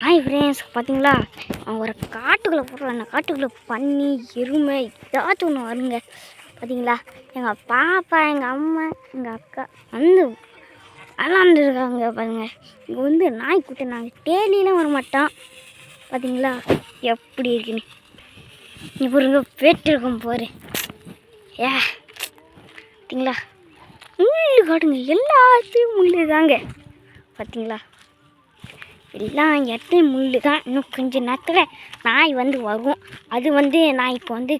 Hi friends பார்த்தீங்களா அவன் ஒரு காட்டுக்குள்ளே போடுறான் அந்த காட்டுக்குள்ளே பன்னி எருமை ஏதாச்சும் ஒன்று வருங்க. பார்த்தீங்களா எங்கள் பாப்பா எங்கள் அம்மா எங்கள் அக்கா வந்து விளாண்டுருக்காங்க பாருங்கள் இங்கே வந்து நாய் கூட்ட நாங்கள் டேலியெலாம் வர மாட்டான் பார்த்தீங்களா எப்படி இருக்குன்னு. இங்கே பாருங்க பேட்டு இருக்கும் போரு. ஏ பார்த்தீங்களா முள்ளு காட்டுங்க. எல்லாத்தையும் முள்ளு தாங்க. பார்த்தீங்களா எல்லா இடத்துலையும் முள் தான். இன்னும் கொஞ்ச நேரத்தில் நாய் வந்து வரும். அது வந்து நான் இப்போ வந்து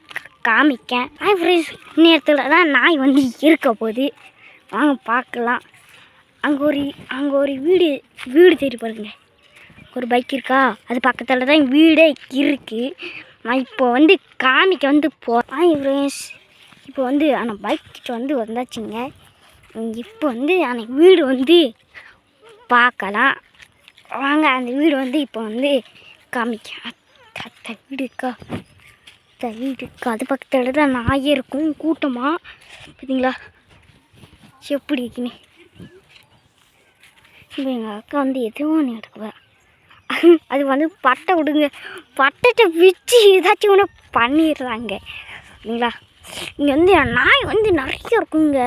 காமிக்கேன். நாய் ஃப்ரெண்ட்ஸ் நேரத்தில் தான் நாய் வந்து இருக்க போகுது. வாங்க பார்க்கலாம். அங்கே ஒரு அங்கே ஒரு வீடு வீடு தேடி பாருங்க. ஒரு பைக் இருக்கா? அது பக்கத்தில் தான் வீடே இருக்குது நான் இப்போ வந்து காமிக்க வந்து போ நாய் ஃப்ரெண்ட்ஸ் இப்போ வந்து ஆனால் பைக் கிட்ட வந்து வந்தாச்சுங்க. இப்போ வந்து அந்த வீடு வந்து பார்க்கலாம். வாங்க அந்த வீடு வந்து இப்போ வந்து காமிக்க. அத்த வீடு இருக்கா? அத்த வீடு இருக்கா? அது பக்கத்தில் தான் நாயே இருக்கும் கூட்டமாக பார்த்தீங்களா எப்படி இருக்குன்னு. இப்போ எங்கள் அக்கா வந்து எதுவும் ஒன்று எடுக்க அது வந்து பட்டை விடுங்க. பட்டத்தை பிச்சு ஏதாச்சும் ஒன்று பண்ணிடுறாங்க. சரிங்களா இங்கே வந்து நாய் வந்து நிறைய இருக்குங்க.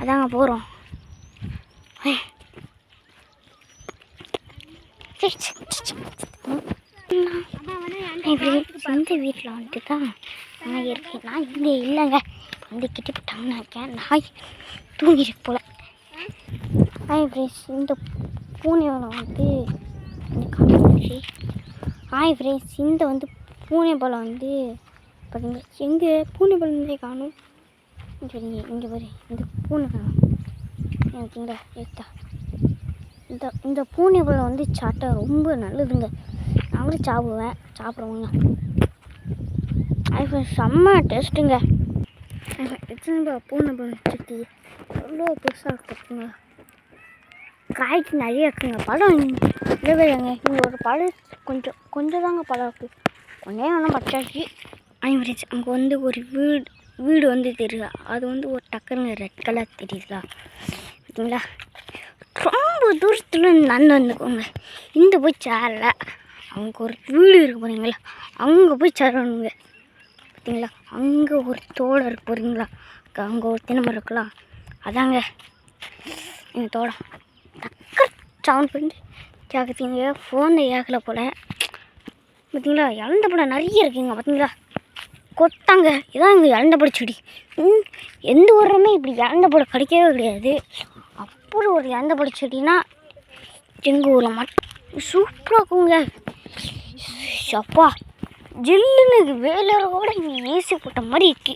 அதாங்க போகிறோம் இந்த வீட்டில் வந்துட்டு தான் நான் இருக்கேன். நான் இங்கே இல்லைங்க. வந்து கிட்ட போட்டாங்கன்னு நாய் தூங்கிருக்கு போல. ஹாய் ஃப்ரெண்ட்ஸ் இந்த பூனையோட வந்து இந்த காமிச்சு ஹாய் ஃப்ரெண்ட்ஸ் இந்த வந்து பூனை பழம் வந்து பார்த்தீங்கன்னா எங்கே பூனை பழம் இருந்தே காணும். சரிங்க இங்கே பாரு இந்த பூனை. காணும் பார்த்தீங்களா எடுத்தா இந்த இந்த பூனை பழம் வந்து சாப்பிட்டா ரொம்ப நல்லதுங்க. நாங்களும் சாப்பிடுவேன் சாப்பிடுவோங்க. அது செம்ம டேஸ்ட்டுங்க. எத்தனை பூனை பழம் வச்சுருக்கு. எவ்வளோ பெருசாக இருக்குங்க. காய்ச்சி நிறைய இருக்குங்க. பழம் இல்லவே இல்லைங்க. இங்கே ஒரு பழம் கொஞ்சம் கொஞ்சம் தாங்க பழம் இருக்குது கொஞ்சம் வேணால் பச்சாச்சு ஐவரேஜ் அங்கே வந்து ஒரு வீடு வீடு வந்து தெரியுதா? அது வந்து ஒரு டக்குன்னு ரெட் கலர் தெரியுதா? பார்த்தீங்களா தூரத்தில் நடந்து வந்துக்கோங்க. இந்த போய் சேரல. அங்கே ஒரு வீடு இருக்கு போகிறீங்களா அங்கே போய் சேரணுங்க. பார்த்தீங்களா அங்கே ஒரு தோடை இருக்கு போகிறீங்களா அங்கே ஒரு தினமரம் இருக்கலாம் அதாங்க. எங்கள் தோடம் டக்கு சவுண்ட் பண்ணி கேட்குறீங்க ஃபோனில் ஏகலை போல். பார்த்தீங்களா இழந்த படம் நிறைய இருக்குங்க பார்த்தீங்களா கொத்தாங்க இதான் இங்கே இழந்த படம் செடி. ம், எந்த ஊருமே இப்படி இழந்த படம் கிடைக்கவே கிடையாது. அப்படி ஒரு எந்த பழ செடினா எங்கள் ஊரில் மட்டும் சூப்பராக இருக்குங்க. அப்பா ஜில்லுன்னு வேலரோட கூட இங்கே ஏசி போட்ட மாதிரி இருக்கு.